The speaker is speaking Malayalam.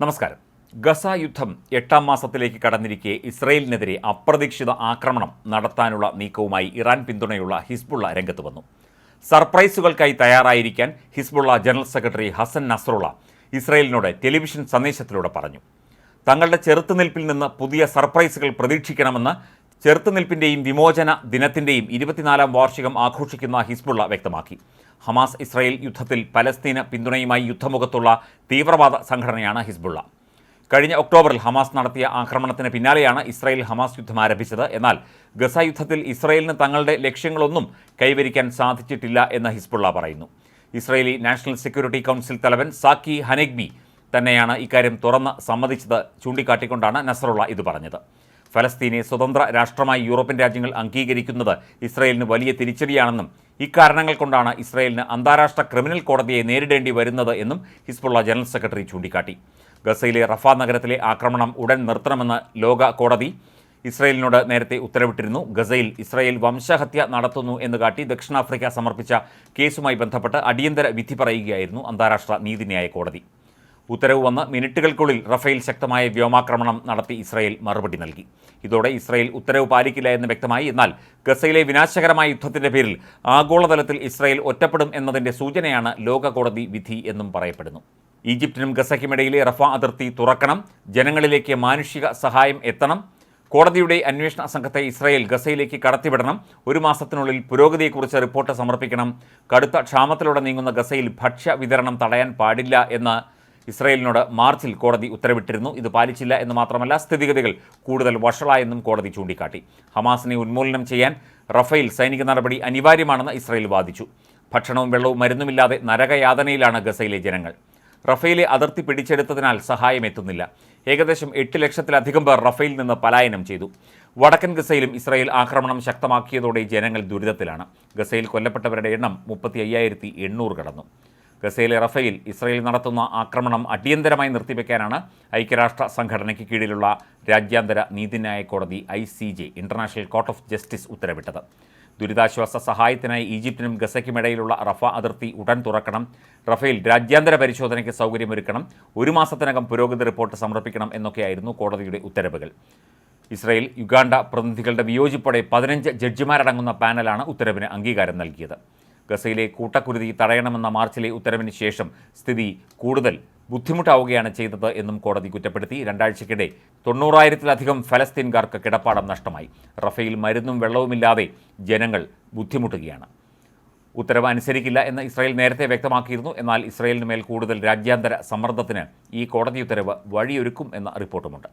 നമസ്കാരം. ഗസ യുദ്ധം എട്ടാം മാസത്തിലേക്ക് കടന്നിരിക്കെ ഇസ്രയേലിനെതിരെ അപ്രതീക്ഷിത ആക്രമണം നടത്താനുള്ള നീക്കവുമായി ഇറാൻ പിന്തുണയുള്ള ഹിസ്ബുള്ള രംഗത്ത് വന്നു. സർപ്രൈസുകൾക്കായി തയ്യാറായിരിക്കാൻ Hezbollah general secretary Hassan Nasrallah ഇസ്രയേലിനോട് television സന്ദേശത്തിലൂടെ പറഞ്ഞു. തങ്ങളുടെ ചെറുത്തുനിൽപ്പിൽ നിന്ന് പുതിയ സർപ്രൈസുകൾ പ്രതീക്ഷിക്കണമെന്ന് ചെറുത്തുനിൽപ്പിന്റെയും വിമോചന ദിനത്തിന്റെയും ഇരുപത്തിനാലാം വാർഷികം ആഘോഷിക്കുന്ന ഹിസ്ബുള്ള വ്യക്തമാക്കി. ഹമാസ് ഇസ്രായേൽ യുദ്ധത്തിൽ പലസ്തീന പിന്തുണയുമായി യുദ്ധമുഖത്തുള്ള തീവ്രവാദ സംഘടനയാണ് ഹിസ്ബുള്ള. കഴിഞ്ഞ ഒക്ടോബറിൽ ഹമാസ് നടത്തിയ ആക്രമണത്തിന് പിന്നാലെയാണ് ഇസ്രായേൽ ഹമാസ് യുദ്ധം ആരംഭിച്ചത്. എന്നാൽ ഗസ യുദ്ധത്തിൽ ഇസ്രായേലിന് തങ്ങളുടെ ലക്ഷ്യങ്ങളൊന്നും കൈവരിക്കാൻ സാധിച്ചിട്ടില്ല എന്ന് ഹിസ്ബുള്ള പറയുന്നു. ഇസ്രായേലി നാഷണൽ സെക്യൂരിറ്റി കൗൺസിൽ തലവൻ സാക്കി ഹനെഗ്ബി തന്നെയാണ് ഇക്കാര്യം തുറന്ന് സമ്മതിച്ചത് ചൂണ്ടിക്കാട്ടിക്കൊണ്ടാണ് നസറുള്ള ഇത് പറഞ്ഞത്. ഫലസ്തീനെ സ്വതന്ത്ര രാഷ്ട്രമായി യൂറോപ്യൻ രാജ്യങ്ങൾ അംഗീകരിക്കുന്നത് ഇസ്രായേലിന് വലിയ തിരിച്ചടിയാണെന്നും ഇക്കാരണങ്ങൾ കൊണ്ടാണ് ഇസ്രായേലിന് അന്താരാഷ്ട്ര ക്രിമിനൽ കോടതിയെ നേരിടേണ്ടി വരുന്നത് എന്നും ഹിസ്ബുള്ള ജനറൽ സെക്രട്ടറി ചൂണ്ടിക്കാട്ടി. ഗസയിലെ റഫാ നഗരത്തിലെ ആക്രമണം ഉടൻ നിർത്തണമെന്ന് ലോക കോടതി ഇസ്രയേലിനോട് നേരത്തെ ഉത്തരവിട്ടിരുന്നു. ഗസയിൽ ഇസ്രായേൽ വംശഹത്യ നടത്തുന്നു എന്ന് കാട്ടി ദക്ഷിണാഫ്രിക്ക സമർപ്പിച്ച കേസുമായി ബന്ധപ്പെട്ട് അടിയന്തര വിധി പറയുകയായിരുന്നു അന്താരാഷ്ട്ര നീതിന്യായ കോടതി. ഉത്തരവ് വന്ന് മിനിറ്റുകൾക്കുള്ളിൽ റഫേൽ ശക്തമായ വ്യോമാക്രമണം നടത്തി ഇസ്രായേൽ മറുപടി നൽകി. ഇതോടെ ഇസ്രായേൽ ഉത്തരവ് പാലിക്കില്ല എന്ന് വ്യക്തമായി. എന്നാൽ ഗസയിലെ വിനാശകരമായ യുദ്ധത്തിന്റെ പേരിൽ ആഗോളതലത്തിൽ ഇസ്രായേൽ ഒറ്റപ്പെടും എന്നതിന്റെ സൂചനയാണ് ലോക കോടതി വിധി എന്നും പറയപ്പെടുന്നു. ഈജിപ്തിനും ഗസയ്ക്കുമിടയിലെ റഫ അതിർത്തി തുറക്കണം. ജനങ്ങളിലേക്ക് മാനുഷിക സഹായം എത്തണം. കോടതിയുടെ അന്വേഷണ സംഘത്തെ ഇസ്രായേൽ ഗസയിലേക്ക് കടത്തിവിടണം. ഒരു മാസത്തിനുള്ളിൽ പുരോഗതിയെക്കുറിച്ച് റിപ്പോർട്ട് സമർപ്പിക്കണം. കടുത്ത ക്ഷാമത്തിലൂടെ നീങ്ങുന്ന ഗസയിൽ ഭക്ഷ്യ വിതരണം തടയാൻ പാടില്ല എന്ന് ഇസ്രായേലിനോട് മാർച്ചിൽ കോടതി ഉത്തരവിട്ടിരുന്നു. ഇത് പാലിച്ചില്ല എന്ന് മാത്രമല്ല സ്ഥിതിഗതികൾ കൂടുതൽ വഷളായെന്നും കോടതി ചൂണ്ടിക്കാട്ടി. ഹമാസിനെ ഉന്മൂലനം ചെയ്യാൻ റഫേൽ സൈനിക നടപടി അനിവാര്യമാണെന്ന് ഇസ്രയേൽ വാദിച്ചു. ഭക്ഷണവും വെള്ളവും മരുന്നുമില്ലാതെ നരകയാതനയിലാണ് ഗസയിലെ ജനങ്ങൾ. റഫേലെ അതിർത്തി പിടിച്ചെടുത്തതിനാൽ സഹായം എത്തുന്നില്ല. ഏകദേശം എട്ട് ലക്ഷത്തിലധികം പേർ റഫേൽ നിന്ന് പലായനം ചെയ്തു. വടക്കൻ ഗസയിലും ഇസ്രായേൽ ആക്രമണം ശക്തമാക്കിയതോടെ ജനങ്ങൾ ദുരിതത്തിലാണ്. ഗസയിൽ കൊല്ലപ്പെട്ടവരുടെ എണ്ണം മുപ്പത്തി അയ്യായിരത്തി എണ്ണൂറ് കടന്നു. ഗസയിലെ റഫേൽ ഇസ്രയേൽ നടത്തുന്ന ആക്രമണം അടിയന്തരമായി നിർത്തിവെക്കാനാണ് ഐക്യരാഷ്ട്ര സംഘടനയ്ക്ക് കീഴിലുള്ള രാജ്യാന്തര നീതിന്യായ കോടതി I C J international court of justice ഉത്തരവിട്ടത്. ദുരിതാശ്വാസ സഹായത്തിനായി ഈജിപ്തിനും ഗസയ്ക്കുമിടയിലുള്ള റഫ അതിർത്തി ഉടൻ തുറക്കണം. റഫേൽ രാജ്യാന്തര പരിശോധനയ്ക്ക് സൗകര്യമൊരുക്കണം. ഒരു മാസത്തിനകം പുരോഗതി റിപ്പോർട്ട് സമർപ്പിക്കണം എന്നൊക്കെയായിരുന്നു കോടതിയുടെ ഉത്തരവുകൾ. ഇസ്രയേൽ യുഗാണ്ട പ്രതിനിധികളുടെ വിയോജിപ്പോടെ പതിനഞ്ച് ജഡ്ജിമാരടങ്ങുന്ന പാനലാണ് ഉത്തരവിന് അംഗീകാരം നൽകിയത്. ഗസയിലെ കൂട്ടക്കുരുതി തടയണമെന്ന മാർച്ചിലെ ഉത്തരവിന് ശേഷം സ്ഥിതി കൂടുതൽ ബുദ്ധിമുട്ടാവുകയാണ് ചെയ്തത് എന്നും കോടതി കുറ്റപ്പെടുത്തി. രണ്ടാഴ്ചക്കിടെ തൊണ്ണൂറായിരത്തിലധികം ഫലസ്തീൻകാർക്ക് കിടപ്പാടം നഷ്ടമായി. റഫേൽ മരുന്നും വെള്ളവുമില്ലാതെ ജനങ്ങൾ ബുദ്ധിമുട്ടുകയാണ്. ഉത്തരവ് അനുസരിക്കില്ല എന്ന് ഇസ്രായേൽ നേരത്തെ വ്യക്തമാക്കിയിരുന്നു. എന്നാൽ ഇസ്രായേലിന് മേൽ കൂടുതൽ രാജ്യാന്തര സമ്മർദ്ദത്തിന് ഈ കോടതി ഉത്തരവ് വഴിയൊരുക്കും എന്ന റിപ്പോർട്ടുമുണ്ട്.